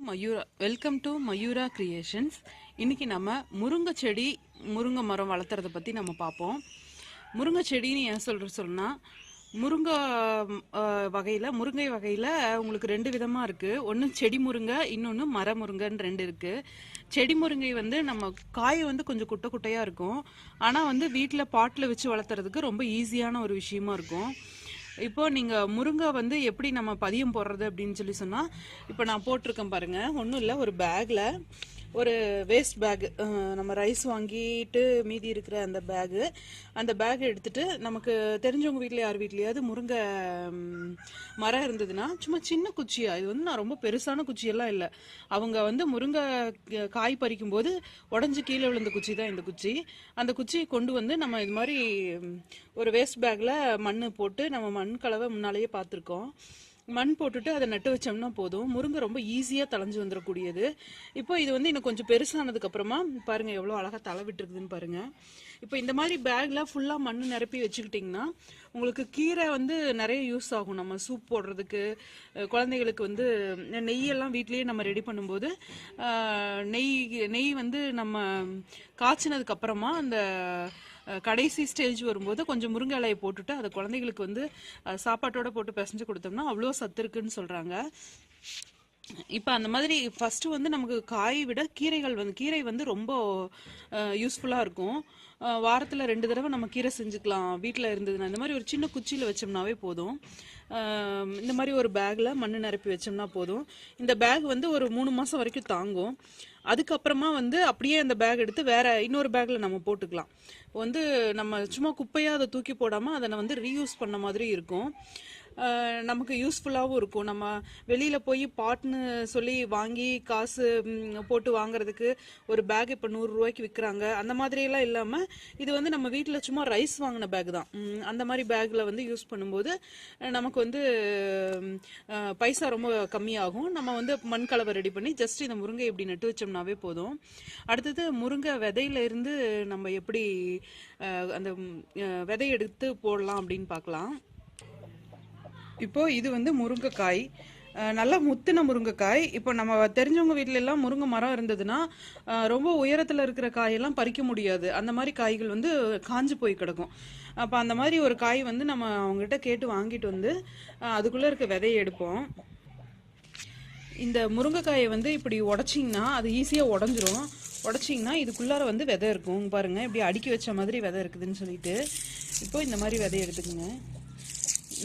Mayura welcome to Mayura creations இன்றைக்கி நம்ம முருங்கை செடி முருங்கை மரம் வளர்த்துறத பற்றி நம்ம பார்ப்போம். முருங்கை செடின்னு ஏன் சொல்கிற சொன்னால் முருங்கை வகையில் முருங்கை வகையில் உங்களுக்கு ரெண்டு விதமாக இருக்குது ஒன்று செடி முருங்கை இன்னொன்று மர முருங்கைன்னு ரெண்டு இருக்குது செடி முருங்கை வந்து நம்ம காய் வந்து கொஞ்சம் குட்டை குட்டையாக இருக்கும். ஆனால் வந்து வீட்டில் பாட்டில் வச்சு வளர்த்துறதுக்கு ரொம்ப ஈஸியான ஒரு விஷயமா இருக்கும். இப்போ நீங்கள் முருங்கை வந்து எப்படி நம்ம பதியம் போடுறது அப்படின்னு சொல்லி சொன்னால் இப்போ நான் போட்டிருக்கேன் பாருங்க. ஒன்றும் இல்லை ஒரு பேக்கில் ஒரு வேஸ்ட் பேகு நம்ம ரைஸ் வாங்கிட்டு மீதி இருக்கிற அந்த பேகு அந்த பேக் எடுத்துட்டு நமக்கு தெரிஞ்சவங்க வீட்டில் யார் வீட்லையாவது முருங்கை மரம் இருந்ததுன்னா சும்மா சின்ன குச்சியா இது வந்து நான் ரொம்ப பெருசான குச்சியெல்லாம் இல்லை. அவங்க வந்து முருங்கை காய் பறிக்கும் போது உடஞ்சி கீழே விழுந்த குச்சி தான் இந்த குச்சி. அந்த குச்சியை கொண்டு வந்து நம்ம இது மாதிரி ஒரு வேஸ்ட் பேக்கில் மண் போட்டு நம்ம மண் கலவை முன்னாலேயே பார்த்துருக்கோம். மண் போட்டுட்டு அதை நட்டு வச்சோம்னா போதும். முருங்கை ரொம்ப ஈஸியாக தளைஞ்சு வந்துடக்கூடியது இப்போ இது வந்து இன்னும் கொஞ்சம் பெருசானதுக்கு அப்புறமா எவ்வளோ அழகாக தலை விட்டுருக்குதுன்னு பாருங்கள் இப்போ இந்த மாதிரி பேக்கில் ஃபுல்லாக மண் நிரப்பி வச்சுக்கிட்டிங்கன்னா உங்களுக்கு கீரை வந்து நிறைய யூஸ் ஆகும். நம்ம சூப் போடுறதுக்கு குழந்தைகளுக்கு வந்து நெய்யெல்லாம் வீட்லேயே நம்ம ரெடி பண்ணும்போது நெய் நெய் வந்து நம்ம காய்ச்சினதுக்கு அப்புறமா அந்த கடைசி ஸ்டேஜ் வரும்போது கொஞ்சம் முருங்கை இலையை போட்டுட்டு அதை குழந்தைகளுக்கு வந்து சாப்பாட்டோட போட்டு பிசைஞ்சு கொடுத்தோம்னா அவ்வளோ சத்து இருக்குன்னு சொல்கிறாங்க இப்போ அந்த மாதிரி ஃபஸ்ட்டு வந்து நமக்கு காய் விட கீரைகள் வந்து கீரை வந்து ரொம்ப யூஸ்ஃபுல்லாக இருக்கும். வாரத்தில் ரெண்டு தடவை நம்ம கீரை செஞ்சுக்கலாம். வீட்டில் இருந்ததுன்னா இந்த மாதிரி ஒரு சின்ன குச்சியில் வச்சோம்னாவே போதும். இந்த மாதிரி ஒரு பேக்கில் மண் நிரப்பி வச்சோம்னா போதும். இந்த பேக் வந்து ஒரு மூணு மாதம் வரைக்கும் தாங்கும். அதுக்கப்புறமா வந்து அப்படியே அந்த பேக் எடுத்து வேற இன்னொரு பேக்கில் நம்ம போட்டுக்கலாம். வந்து நம்ம சும்மா குப்பையாக அதை தூக்கி போடாமல் அதை வந்து ரீயூஸ் பண்ண மாதிரி இருக்கும். நமக்கு யூஸ்ஃபுல்லாகவும் இருக்கும். நம்ம வெளியில் போய் பாட்னு சொல்லி வாங்கி காசு போட்டு வாங்குறதுக்கு ஒரு பேக் இப்போ நூறுரூவாய்க்கு விற்கிறாங்க அந்த மாதிரியெல்லாம் இல்லாமல் இது வந்து நம்ம வீட்டில் சும்மா ரைஸ் வாங்கின பேக் தான். அந்த மாதிரி பேக்கில் வந்து யூஸ் பண்ணும்போது நமக்கு வந்து பைசா ரொம்ப கம்மியாகும். நம்ம வந்து மண் கலவை ரெடி பண்ணி ஜஸ்ட் இந்த முருங்கை இப்படி நட்டு வச்சோம்னாவே போதும். அடுத்தது முருங்கை விதையில இருந்து நம்ம எப்படி அந்த விதை எடுத்து போடலாம் அப்படின்னு பார்க்கலாம். இப்போ இது வந்து முருங்கைக்காய். நல்லா முத்தின முருங்கைக்காய். இப்போ நம்ம தெரிஞ்சவங்க வீட்டில எல்லாம் முருங்கை மரம் இருந்ததுன்னா ரொம்ப உயரத்துல இருக்கிற காயெல்லாம் பறிக்க முடியாது. அந்த மாதிரி காய்கள் வந்து காஞ்சு போய் கிடக்கும். அப்போ அந்த மாதிரி ஒரு காய் வந்து நம்ம அவங்ககிட்ட கேட்டு வாங்கிட்டு வந்து அதுக்குள்ளே அதுக்குள்ள இருக்க விதையை எடுப்போம். இந்த முருங்கைக்காயை வந்து இப்படி உடச்சிங்கன்னா அது ஈஸியாக உடஞ்சிரும். உடச்சிங்கன்னா இதுக்குள்ளார வந்து விதை இருக்கும். பாருங்கள் பாருங்க இப்படி அடுக்கி வச்ச மாதிரி விதை இருக்குதுன்னு சொல்லிட்டு. இப்போ இந்த மாதிரி விதையை எடுத்துக்கோங்க.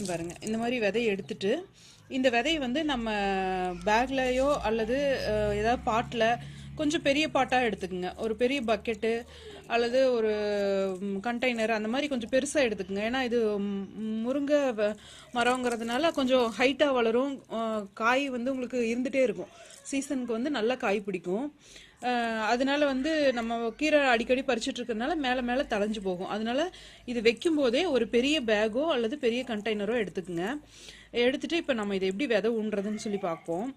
பாருங்கள் இந்த மாதிரி விதையை எடுத்துட்டு இந்த விதையை வந்து நம்ம பேக்லேயோ அல்லது ஏதாவது பாட்டில் கொஞ்சம் பெரிய பாட்டாக எடுத்துக்கோங்க. ஒரு பெரிய பக்கெட்டு அல்லது ஒரு கண்டெய்னர் அந்த மாதிரி கொஞ்சம் பெருசாக எடுத்துக்கோங்க. ஏன்னா இது முருங்கை வ- மரங்கிறதுனால கொஞ்சம் ஹைட்டாக வளரும். காய் வந்து உங்களுக்கு இருந்துகிட்டே இருக்கும். சீசனுக்கு வந்து நல்லா காய் பிடிக்கும். அதனால வந்து நம்ம கீரை அடிக்கடி பறிச்சுட்டு மேலே மேலே தளைஞ்சு போகும். அதனால இது வைக்கும் போதே ஒரு பெரிய பேக்கோ அல்லது பெரிய கண்டெய்னரோ எடுத்துக்கோங்க. எடுத்துட்டு இப்போ நம்ம இதை எப்படி விதை ஊன்றதுன்னு சொல்லி பார்ப்போம்.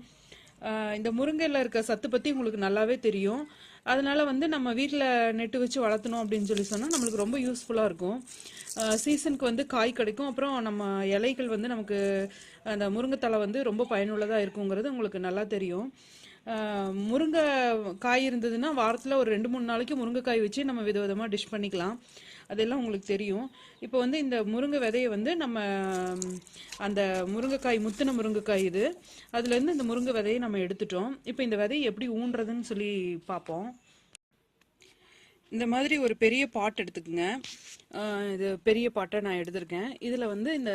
இந்த முருங்கையில் இருக்க சத்து பற்றி உங்களுக்கு நல்லாவே தெரியும். அதனால வந்து நம்ம வீட்டில் நெட்டு வச்சு வளர்த்தணும் அப்படின்னு சொல்லி சொன்னால் நம்மளுக்கு ரொம்ப யூஸ்ஃபுல்லாக இருக்கும். சீசனுக்கு வந்து காய் கிடைக்கும். அப்புறம் நம்ம இலைகள் வந்து நமக்கு அந்த முருங்கைத்தலை வந்து ரொம்ப பயனுள்ளதாக இருக்குங்கிறது உங்களுக்கு நல்லா தெரியும். முருங்கை காய் இருந்ததுன்னா வாரத்தில் ஒரு ரெண்டு மூணு நாளைக்கு முருங்கைக்காய் வச்சு நம்ம விதவிதமாக டிஷ் பண்ணிக்கலாம். அதெல்லாம் உங்களுக்கு தெரியும். இப்போ வந்து இந்த முருங்கை விதையை வந்து நம்ம அந்த முருங்கைக்காய் முத்தின முருங்கைக்காய் இது அதுலேருந்து இந்த முருங்கை விதையை நம்ம எடுத்துட்டோம். இப்போ இந்த விதையை எப்படி ஊன்றதுன்னு சொல்லி பார்ப்போம். இந்த மாதிரி ஒரு பெரிய பாட் எடுத்துக்கோங்க. இது பெரிய பாட்டை நான் எடுத்திருக்கேன். இதில் வந்து இந்த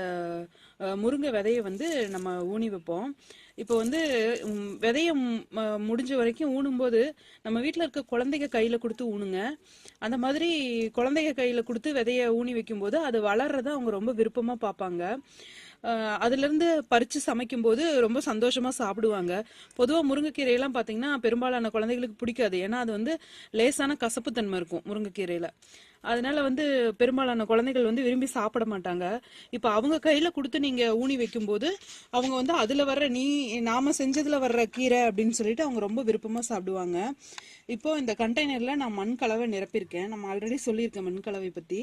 முருங்கை விதையை வந்து நம்ம ஊனி வைப்போம். இப்போ வந்து விதைய ம- முடிஞ்ச வரைக்கும் ஊனும்போது நம்ம வீட்டில் இருக்க குழந்தைங்க கையில் கொடுத்து ஊனுங்க. அந்த மாதிரி குழந்தைங்க கையில் கொடுத்து விதைய ஊனி வைக்கும்போது அது வளர்றத அவங்க ரொம்ப விருப்பமாக பார்ப்பாங்க. அதுலேருந்து பறித்து சமைக்கும்போது ரொம்ப சந்தோஷமாக சாப்பிடுவாங்க. பொதுவாக முருங்கைக்கீரையெல்லாம் பார்த்தீங்கன்னா பெரும்பாலான குழந்தைகளுக்கு பிடிக்காது. ஏன்னா அது வந்து லேசான கசப்புத்தன்மை இருக்கும் முருங்கைக்கீரையில். அதனால வந்து பெரும்பாலான குழந்தைகள் வந்து விரும்பி சாப்பிட மாட்டாங்க. இப்போ அவங்க கையில் கொடுத்து நீங்கள் ஊனி வைக்கும்போது அவங்க வந்து அதில் வர்ற நீ நாம செஞ்சதில் வர்ற கீரை அப்படின்னு சொல்லிட்டு அவங்க ரொம்ப விருப்பமாக சாப்பிடுவாங்க. இப்போ இந்த கண்டெய்னரில் நான் மண் கலவை நிரப்பியிருக்கேன். நம்ம ஆல்ரெடி சொல்லியிருக்கேன் மண் கலவை பற்றி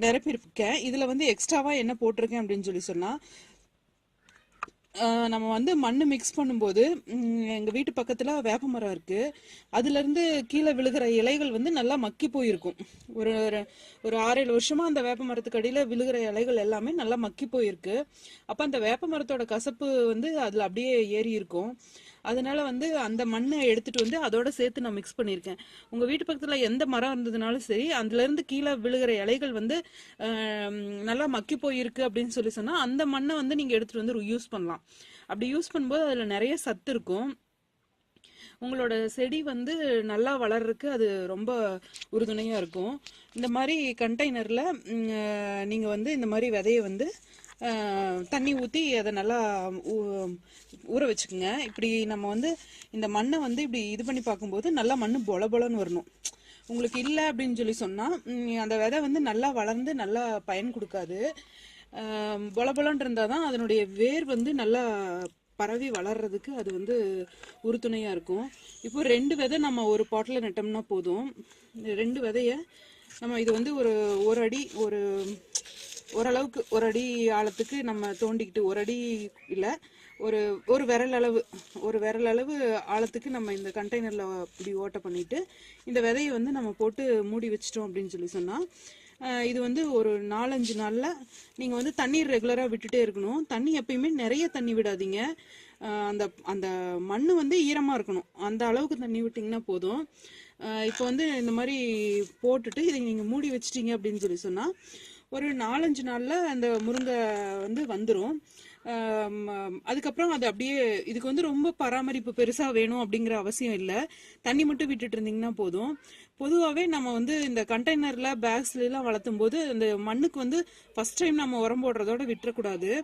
நிரப்பியிருக்கேன் இதில் வந்து எக்ஸ்ட்ராவாக என்ன போட்டிருக்கேன் அப்படின்னு சொல்லி சொன்னால் நம்ம வந்து மண் மிக்ஸ் பண்ணும்போது எங்கள் வீட்டு பக்கத்தில் வேப்ப மரம் இருக்குது அதுலேருந்து கீழே விழுகிற இலைகள் வந்து நல்லா மக்கி போயிருக்கும். ஒரு ஒரு- ஒரு ஆறேழு வருஷமாக அந்த வேப்ப மரத்துக்கு அடியில் விழுகிற இலைகள் எல்லாமே நல்லா மக்கி போயிருக்கு. அப்போ அந்த வேப்ப மரத்தோட கசப்பு வந்து அதில் அப்படியே ஏறி இருக்கும் அதனால வந்து அந்த மண்ணை எடுத்துட்டு வந்து அதோட சேர்த்து நான் மிக்ஸ் பண்ணியிருக்கேன். உங்க வீட்டு பக்கத்துல எந்த மரம் இருந்ததுனாலும் சரி அதுல இருந்து கீழே விழுகிற இலைகள் வந்து நல்லா மக்கி போயிருக்கு அப்படின்னு சொல்லி சொன்னா அந்த மண்ணை வந்து நீங்க எடுத்துட்டு வந்து யூஸ் பண்ணலாம். அப்படி யூஸ் பண்ணும்போது அதுல நிறைய சத்து இருக்கும். உங்களோட செடி வந்து நல்லா வளர்றதுக்கு அது ரொம்ப உறுதுணையாக இருக்கும். இந்த மாதிரி கண்டெய்னரில் நீங்கள் வந்து இந்த மாதிரி விதையை வந்து தண்ணி ஊற்றி அதை நல்லா ஊ- ஊற வச்சுக்கோங்க. இப்படி நம்ம வந்து இந்த மண்ணை வந்து இப்படி இது பண்ணி பார்க்கும்போது நல்லா மண் பொல பொலன்னு வரணும். உங்களுக்கு இல்லை அப்படின்னு சொல்லி சொன்னால் அந்த விதை வந்து நல்லா வளர்ந்து நல்லா பயன் கொடுக்காது. பொல பொலன் இருந்தால் தான் அதனுடைய வேர் வந்து நல்லா பரவி வளர்றதுக்கு அது வந்து உறுதுணையாக இருக்கும். இப்போ ரெண்டு விதை நம்ம ஒரு பாட்டில் நட்டோம்னா போதும். ரெண்டு விதைய நம்ம இது வந்து ஒரு ஒரு அடி ஒரு ஓரளவுக்கு ஒரு அடி ஆழத்துக்கு நம்ம தோண்டிக்கிட்டு ஒரு அடி இல்லை ஒரு ஒரு விரல் அளவு ஒரு விரல் அளவு ஆழத்துக்கு நம்ம இந்த கண்டெய்னரில் இப்படி ஓட்டை பண்ணிட்டு இந்த விதையை வந்து நம்ம போட்டு மூடி வச்சிட்டோம் அப்படின்னு சொல்லி சொன்னால் இது வந்து ஒரு நாலஞ்சு நாளில் நீங்கள் வந்து தண்ணீர் ரெகுலராக விட்டுட்டே இருக்கணும். தண்ணி எப்பயுமே நிறைய தண்ணி விடாதீங்க. அந்த அந்த மண்ணு வந்து ஈரமாக இருக்கணும். அந்த அளவுக்கு தண்ணி விட்டிங்கன்னா போதும். இப்போ வந்து இந்த மாதிரி போட்டுட்டு இதை நீங்கள் மூடி வச்சிட்டீங்க அப்படின்னு சொல்லி சொன்னால் ஒரு நாலஞ்சு நாளில் அந்த முருங்கை வந்து வந்துடும் அதுக்கப்புறம் அது அப்படியே இதுக்கு வந்து ரொம்ப பராமரிப்பு பெருசாக வேணும் அப்படிங்கிற அவசியம் இல்லை. தண்ணி மட்டும் விட்டுட்டு இருந்தீங்கன்னா போதும். பொதுவாகவே நம்ம வந்து இந்த கண்டெய்னரில் பேக்ஸ்லாம் வளர்த்தும் போது இந்த மண்ணுக்கு வந்து ஃபர்ஸ்ட் டைம் நம்ம உரம் போடுறதோட விட்டுறக்கூடாது.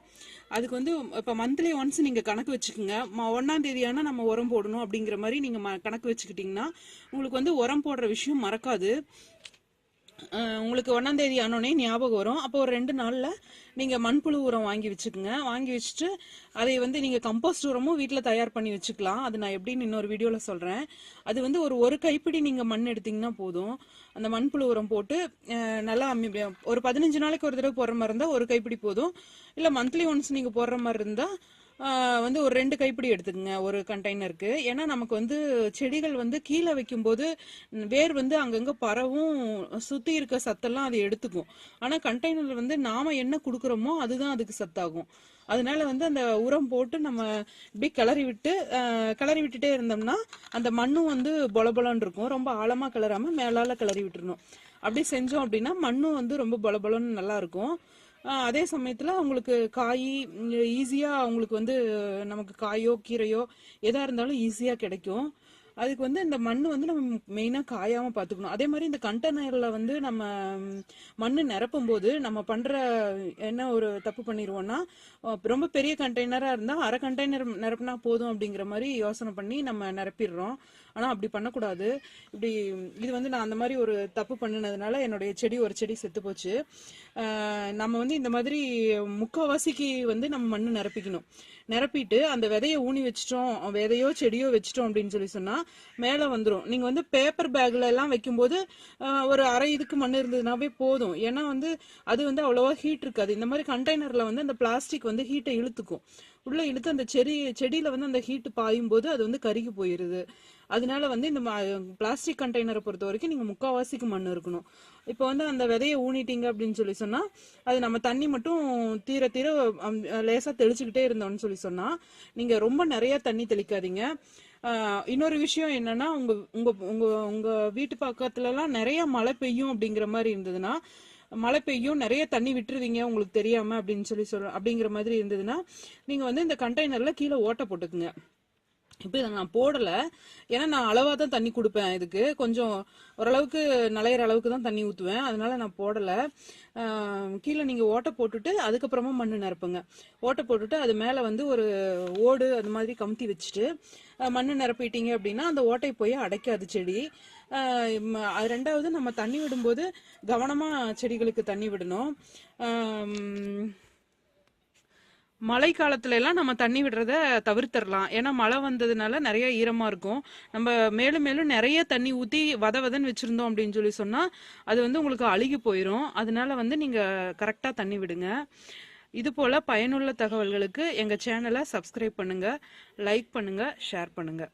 அதுக்கு வந்து இப்போ மந்த்லி ஒன்ஸ் நீங்கள் கணக்கு வச்சுக்கோங்க. ம- ஒண்ணாம் நம்ம உரம் போடணும் அப்படிங்கிற மாதிரி நீங்கள் ம- கணக்கு வச்சுக்கிட்டிங்கன்னா உங்களுக்கு வந்து உரம் போடுற விஷயம் மறக்காது. உங்களுக்கு ஒன்றாம் தேதி ஆனோடனே ஞாபகம் வரும். அப்போ ஒரு ரெண்டு நாளில் நீங்கள் மண்புழு உரம் வாங்கி வச்சுக்கோங்க. வாங்கி வச்சுட்டு அதை வந்து நீங்கள் கம்போஸ்ட் உரமும் வீட்டில் தயார் பண்ணி வச்சுக்கலாம். அது நான் எப்படின்னு இன்னொரு வீடியோவில் சொல்கிறேன் அது வந்து ஒரு ஒரு கைப்பிடி நீங்கள் மண் எடுத்தீங்கன்னா போதும். அந்த மண்புழு உரம் போட்டு நல்லா ஒரு பதினஞ்சு நாளைக்கு ஒரு தடவை போடுற மாதிரி இருந்தால் ஒரு கைப்பிடி போதும். இல்லை மந்த்லி ஒன்ஸ் நீங்கள் போடுற மாதிரி இருந்தால் வந்து ஒரு ரெண்டு கைப்பிடி எடுத்துக்கோங்க ஒரு கண்டெய்னருக்கு ஏன்னா நமக்கு வந்து செடிகள் வந்து கீழே வைக்கும்போது வேர் வந்து அங்கங்க பரவும் சுத்தி இருக்க சத்தெல்லாம் அது எடுத்துக்கும். ஆனா கண்டெய்னர்ல வந்து நாம என்ன கொடுக்குறோமோ அதுதான் அதுக்கு சத்தாகும். அதனால வந்து அந்த உரம் போட்டு நம்ம இப்படி கிளறி விட்டு கிளறி விட்டுட்டே இருந்தோம்னா அந்த மண்ணும் வந்து பொலபொலன்னு இருக்கும். ரொம்ப ஆழமா கிளறாம மேலால கிளறி விட்டுறணும். அப்படி செஞ்சோம் அப்படின்னா மண்ணும் வந்து ரொம்ப பொலபொலன்னு நல்லா இருக்கும். அதே சமயத்தில் அவங்களுக்கு காய் ஈஸியாக அவங்களுக்கு வந்து நமக்கு காயோ கீரையோ எதாக இருந்தாலும் ஈஸியாக கிடைக்கும். அதுக்கு வந்து இந்த மண் வந்து நம்ம மெயினா காயாம பாத்துக்கணும். அதே மாதிரி இந்த கண்டெய்னர்ல வந்து நம்ம மண் நிரப்பும் போது நம்ம பண்ற என்ன ஒரு தப்பு பண்ணிடுவோம்னா ரொம்ப பெரிய கண்டெய்னரா இருந்தா அரை கண்டெய்னர் நிரப்புனா போதும் அப்படிங்கிற மாதிரி யோசனை பண்ணி நம்ம நிரப்பிடுறோம். ஆனா அப்படி பண்ணக்கூடாது. இப்படி இது வந்து நான் அந்த மாதிரி ஒரு தப்பு பண்ணினதுனால என்னுடைய செடி ஒரு செடி செத்து போச்சு. நம்ம வந்து இந்த மாதிரி முக்கால்வாசிக்கு வந்து நம்ம மண் நிரப்பிக்கணும். நிரப்பிட்டு அந்த விதையை ஊனி வச்சிட்டோம் விதையோ செடியோ வச்சிட்டோம் அப்படின்னு சொல்லி சொன்னா மேலே வந்துடும் நீங்க வந்து பேப்பர் பேக்ல எல்லாம் வைக்கும்போது ஒரு அரை இதுக்கு மண் இருந்ததுனாவே போதும். ஏன்னா வந்து அது வந்து அவ்வளோவா ஹீட் இருக்காது. இந்த மாதிரி கண்டெய்னர்ல வந்து அந்த பிளாஸ்டிக் வந்து ஹீட்டை இழுத்துக்கும். உள்ள இழுத்து அந்த செடி செடியில வந்து அந்த ஹீட் பாயும் போது அது வந்து கருகி போயிருது. அதனால வந்து இந்த பிளாஸ்டிக் கண்டெய்னரை பொறுத்த வரைக்கும் நீங்கள் முக்கால்வாசிக்கு மண் இருக்கணும். இப்போ வந்து அந்த விதையை ஊனிட்டீங்க அப்படின்னு சொல்லி சொன்னால் அது நம்ம தண்ணி மட்டும் தீர தீர லேசாக தெளிச்சுக்கிட்டே இருந்தோம்னு சொல்லி சொன்னால் நீங்கள் ரொம்ப நிறைய தண்ணி தெளிக்காதீங்க. இன்னொரு விஷயம் என்னன்னா உங்க உங்க உங்க உங்க வீட்டு பக்கத்துலலாம் நிறைய மழை பெய்யும் அப்படிங்கிற மாதிரி இருந்ததுன்னா மழை பெய்யும் நிறைய தண்ணி விட்டுருவீங்க உங்களுக்கு தெரியாம அப்படின்னு சொல்லி சொல்ற அப்படிங்கிற மாதிரி இருந்ததுன்னா நீங்க வந்து இந்த கண்டெய்னர்ல கீழே ஓட்டை போட்டுக்குங்க. இப்போ இதை நான் போடலை. ஏன்னா நான் அளவாக தான் தண்ணி கொடுப்பேன் இதுக்கு. கொஞ்சம் ஓரளவுக்கு நலையிற அளவுக்கு தான் தண்ணி ஊற்றுவேன் அதனால நான் போடலை. கீழே நீங்கள் ஓட்டை போட்டுட்டு அதுக்கப்புறமா மண்ணு நிரப்புங்க. ஓட்டை போட்டுட்டு அது மேலே வந்து ஒரு ஓடு அது மாதிரி கமுத்தி வச்சுட்டு ஆஹ் மண்ணு நிரப்பிட்டீங்க அப்படின்னா அந்த ஓட்டை போய் அடைக்காது செடி. ம- அது ரெண்டாவது நம்ம தண்ணி விடும்போது கவனமாக செடிகளுக்கு தண்ணி விடணும். மழை காலத்துல எல்லாம் நம்ம தண்ணி விடுறத தவிர்த்திடலாம் ஏன்னா மழை வந்ததுனால நிறைய ஈரமா இருக்கும். நம்ம மேலும் மேலும் நிறைய தண்ணி ஊத்தி வத வதன்னு வச்சிருந்தோம் அப்படின்னு சொல்லி சொன்னா அது வந்து உங்களுக்கு அழுகி போயிடும் அதனால வந்து நீங்க கரெக்டா தண்ணி விடுங்க. இதுபோல் பயனுள்ள தகவல்களுக்கு எங்கள் சேனலை சப்ஸ்கிரைப் பண்ணுங்கள் லைக் பண்ணுங்கள் ஷேர் பண்ணுங்கள்